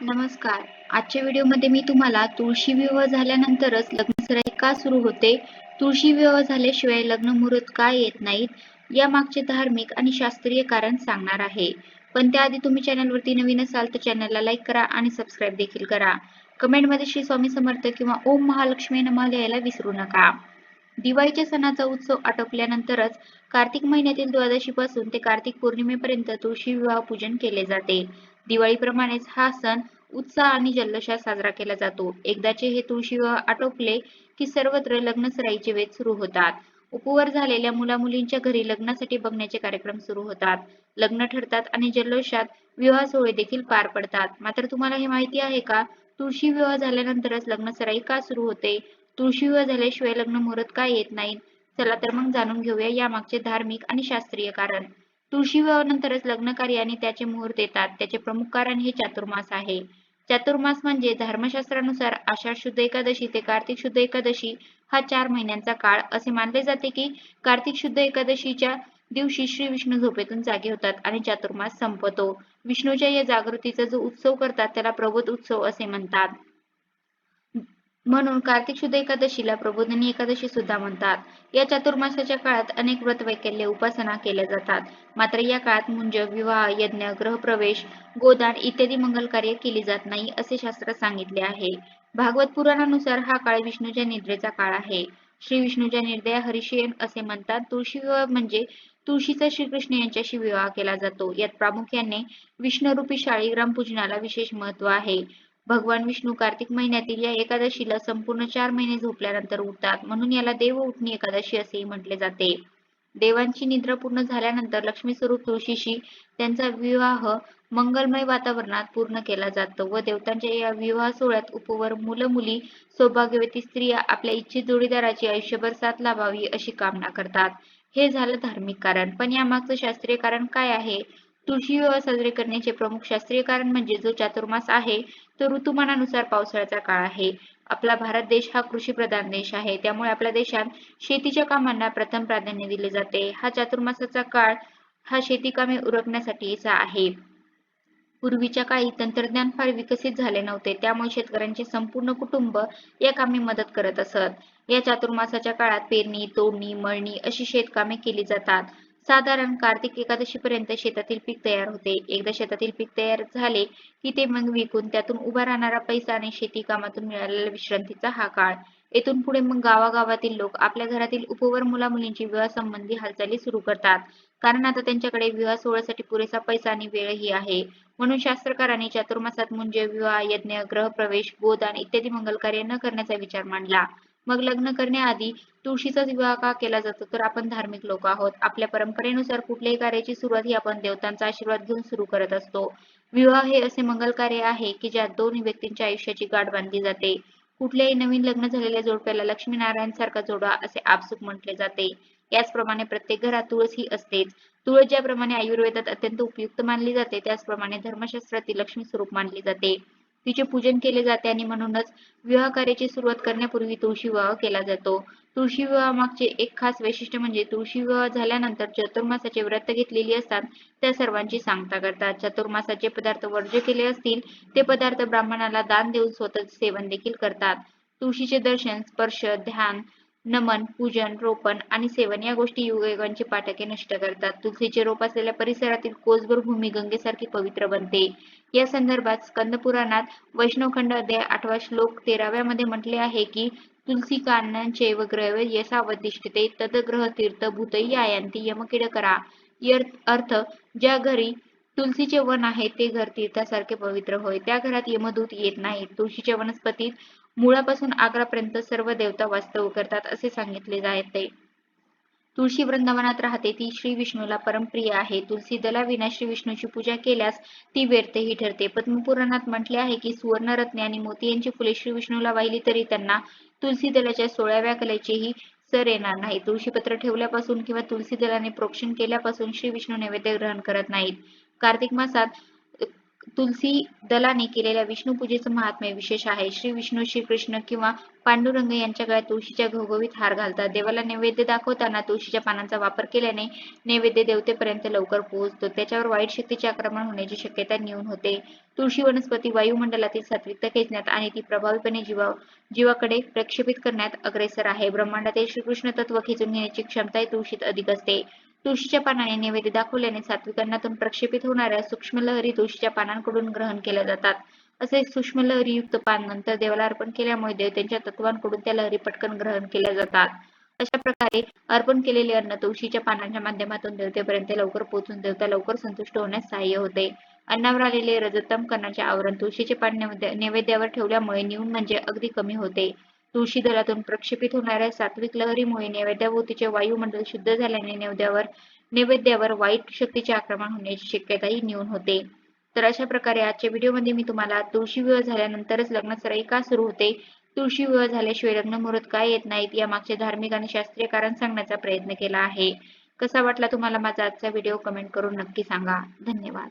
नमस्कार. आजच्या व्हिडिओमध्ये मी तुम्हाला तुळशी विवाह झाल्यानंतरच लग्नसराई का सुरू होते? तुळशी विवाह झाल्याशिवाय लग्न मुहूर्त का येत नाहीत? या मागचे धार्मिक आणि शास्त्रीय कारण सांगणार आहे. पण त्याआधी तुम्ही चॅनलवरती नवीन असाल तर चॅनलला लाईक करा आणि सबस्क्राईब देखील करा. कमेंटमध्ये श्री स्वामी समर्थ किंवा ओम महालक्ष्मी नमा लिहायला विसरू नका. दिवाळीच्या सणाचा उत्सव आटोपल्यानंतरच कार्तिक महिन्यातील द्वादशीपासून ते कार्तिक पौर्णिमेपर्यंत तुळशी विवाह पूजन केले जाते. दिवाळीप्रमाणेच हा सण उत्साह आणि जल्लोषात साजरा केला जातो. एकदाचे हे तुळशी विवाह आटोपले की सर्वत्र लग्नसराईचे वेध सुरू होतात. उपवर झालेल्या मुला मुलींच्या घरी लग्नासाठी बघण्याचे कार्यक्रम सुरू होतात. लग्न ठरतात आणि जल्लोषात विवाह सोहळे देखील पार पडतात. मात्र तुम्हाला हे माहिती आहे का? तुळशी विवाह झाल्यानंतरच लग्नसराई का सुरू होते? तुळशी विवाह झाल्याशिवाय लग्न मुहूर्त का येत नाहीत? चला तर मग जाणून घेऊया यामागचे धार्मिक आणि शास्त्रीय कारण. तुळशी विवाहानंतरच लग्न कार्य आणि त्याचे मुहूर्त येतात. त्याचे प्रमुख कारण हे चातुर्मास आहे. चातुर्मास म्हणजे धर्मशास्त्रानुसार आषाढ शुद्ध एकादशी ते कार्तिक शुद्ध एकादशी हा चार महिन्यांचा काळ. असे मानले जाते की कार्तिक शुद्ध एकादशीच्या दिवशी श्री विष्णू झोपेतून जागे होतात आणि चातुर्मास संपतो. विष्णूच्या या जागृतीचा जो उत्सव करतात त्याला प्रबोध उत्सव असे म्हणतात. म्हणून कार्तिक शुद्ध एकादशीला प्रबोधनी एकादशी सुद्धा म्हणतात. या चातुर्मासाच्या काळात अनेक व्रत वैकल्य उपासना केल्या जातात. मात्र या काळात मुंज विवाह यज्ञ ग्रहप्रवेश गोदान इत्यादी मंगल कार्य केली जात नाही असे शास्त्र सांगितले आहे. भागवत पुराणानुसार हा काळ विष्णूच्या निद्रेचा काळ आहे. श्री विष्णूच्या निर्दया हरिशयन असे म्हणतात तुळशी विवाह म्हणजे तुळशीचा श्रीकृष्ण यांच्याशी विवाह केला जातो. यात प्रामुख्याने विष्णुरूपी शाळीग्राम पूजनाला विशेष महत्त्व आहे. भगवान विष्णू कार्तिक महिन्यातील या एकादशीला संपूर्ण चार महिने झोपल्यानंतर उठतात. म्हणून याला देव उठणी एकादशी असेही म्हटले जाते. देवांची निद्रा पूर्ण झाल्यानंतर लक्ष्मी स्वरूप तुळशीशी त्यांचा विवाह मंगलमय वातावरणात पूर्ण केला जातो व देवतांच्या या विवाह सोहळ्यात उपवर मुलं मुली सौभाग्यवती स्त्रिया आपल्या इच्छित जोडीदाराची आयुष्यभर साथ लाभावी अशी कामना करतात. हे झालं धार्मिक कारण. पण यामागचं शास्त्रीय कारण काय आहे? तुळशी विवाह साजरे करण्याचे प्रमुख शास्त्रीय कारण म्हणजे जो चातुर्मास आहे तो ऋतुमानानुसार पावसाळ्याचा काळ आहे. आपला भारत देश हा कृषी प्रधान देश आहे. त्यामुळे आपल्या देशात शेतीच्या कामांना प्रथम प्राधान्य दिले जाते. हा चातुर्मासाचा काळ हा शेती कामे उरकण्यासाठीचा आहे. पूर्वीच्या काळी तंत्रज्ञान फार विकसित झाले नव्हते. त्यामुळे शेतकऱ्यांचे संपूर्ण कुटुंब या कामी मदत करत असत. या चातुर्मासाच्या काळात पेरणी तोडणी मळणी अशी शेतकामे केली जातात. साधारण कार्तिक एकादशी पर्यंत शेतातील पीक तयार होते. एकदा शेतातील पीक तयार झाले की ते मग विकून त्यातून उभा राहणारा पैसा आणि शेती कामातून मिळालेला विश्रांतीचा हा काळ. येथून पुढे मग गावागावातील लोक आपल्या घरातील उपवर मुला मुलींची विवाह संबंधी हालचाली सुरू करतात. कारण आता त्यांच्याकडे विवाह सोहळ्यासाठी पुरेसा पैसा आणि वेळही आहे. म्हणून शास्त्रकारांनी चातुर्मासात म्हणजे विवाह यज्ञ ग्रहप्रवेश गोदान इत्यादी मंगल कार्य न करण्याचा विचार मांडला. मग लग्न करण्याआधी तुळशीचाच विवाह का केला जातो? तर आपण धार्मिक लोक आहोत. आपल्या परंपरेनुसार कुठल्याही कार्याची सुरुवात ही आपण देवतांचा आशीर्वाद घेऊन सुरू करत असतो. विवाह हे असे मंगल कार्य आहे की ज्यात दोन व्यक्तींच्या आयुष्याची गाठ बांधली जाते. कुठल्याही नवीन लग्न झालेल्या जोडप्याला लक्ष्मीनारायण सारखा जोडा असे आपसुक म्हटले जाते. याचप्रमाणे प्रत्येक घरात तुळस ही असतेच. तुळस ज्याप्रमाणे आयुर्वेदात अत्यंत उपयुक्त मानली जाते त्याचप्रमाणे धर्मशास्त्रातील लक्ष्मी स्वरूप मानली जाते. तिचे पूजन केले जाते आणि म्हणूनच विवाह कार्याची सुरुवात करण्यापूर्वी तुळशी विवाह केला जातो. तुळशी विवाहामागचे एक खास वैशिष्ट्य म्हणजे तुळशी विवाह झाल्यानंतर चतुर्मासाचे व्रत घेतलेली असतात त्या सर्वांची सांगता करतात. चतुर्मासाचे पदार्थ वर्ज्य केले असतील ते पदार्थ ब्राह्मणाला दान देऊन स्वतः सेवन देखील करतात. तुळशीचे दर्शन स्पर्श ध्यान नमन पूजन रोपण आणि सेवन या गोष्टी युगयुगांची पाठके नष्ट करतात. तुलसीचे रोप असलेल्या परिसरातील कोसभर भूमी गंगेसारखी पवित्र बनते. या संदर्भात स्कंद पुराणात वैष्णवखंड अध्याय आठवा श्लोक तेराव्यामध्ये म्हटले आहे की तुलसी कानांचे व ग्रह यसावदिष्टते तदग्रह तीर्थ भूतई आयांती यमकिडकरा अर्थ ज्या घरी तुलसीचे वन आहे ते घर तीर्थासारखे पवित्र होय. त्या घरात यमदूत येत नाही तुळशीच्या वनस्पतीत मुळापासून आग्रापर्यंत सर्व देवता वास्तव करतात असे सांगितले जाते. तुळशी वृंदावनात राहते. ती श्री विष्णूला परमप्रिय आहे. तुलसी दलाविना श्री विष्णूची पूजा केल्यास ती व्यर्थही ठरते. पद्मपुराणात म्हटले आहे की सुवर्ण रत्ने आणि मोती यांची फुले श्री विष्णूला वाहिली तरी त्यांना तुलसी दलाच्या सोळाव्या कलेचेही सर येणार नाही तुळशीपत्र ठेवल्यापासून किंवा तुलसी दलाने प्रोक्षण केल्यापासून श्री विष्णू नैवेद्य ग्रहण करत नाहीत. कार्तिक मासात तुलसी दलाने केलेल्या विष्णू पूजेचं महात्म्य विशेष आहे. श्री विष्णू श्री कृष्ण किंवा पांडुरंग यांच्या गळ्यात तुळशीच्या घवघवीत हार घालतात. देवाला नैवेद्य दाखवताना तुळशीच्या पानांचा वापर केल्याने नैवेद्य देवतेपर्यंत लवकर पोहोचतो. त्याच्यावर वाईट शक्तीचे आक्रमण होण्याची शक्यता न्यून होते. तुळशी वनस्पती वायुमंडलातील सात्विकता खेचण्यात आणि ती प्रभावीपणे जीवा जीवाकडे प्रक्षेपित करण्यात अग्रेसर आहे. ब्रह्मांडातील श्रीकृष्ण तत्व खेचून घेण्याची क्षमता तुळशीत अधिक असते. तुळशीच्या पानाने नैवेद्य दाखवल्याने सात्विकांनातून प्रक्षेपित होणाऱ्या सूक्ष्म लहरी तुळशीच्या पानांकडून ग्रहण केल्या जातात. असे सूक्ष्म लहरीयुक्त पान नंतर देवाला अर्पण केल्यामुळे देव त्यांच्या तत्वांकडून त्या लहरी पटकन ग्रहण केल्या जातात. अशा प्रकारे अर्पण केलेले अन्न तुळशीच्या पानांच्या माध्यमातून देवतेपर्यंत लवकर पोहोचून देवता लवकर संतुष्ट होण्यास सहाय्य होते. अन्नावर आलेले रजतम कणाचे आवरण तुळशीचे पान नैवेद्यावर ठेवल्यामुळे न्यून म्हणजे अगदी कमी होते. तुळशी दलातून प्रक्षेपित होणाऱ्या सात्विक लहरीमुळे नैवेद्याभोवतीचे वायुमंडल शुद्ध झाल्याने नैवेद्यावर नैवेद्यावर वाईट शक्तीचे आक्रमण होण्याची शक्यताही न्यून होते. तर अशा प्रकारे आजच्या व्हिडिओमध्ये मी तुम्हाला तुळशी विवाह झाल्यानंतरच लग्न सराई का सुरू होते. तुळशी विवाह झाल्याशिवाय लग्न मुहूर्त काय येत नाहीत या मागचे धार्मिक आणि शास्त्रीय कारण सांगण्याचा प्रयत्न केला आहे. कसा वाटला तुम्हाला माझा आजचा व्हिडिओ? कमेंट करून नक्की सांगा. धन्यवाद.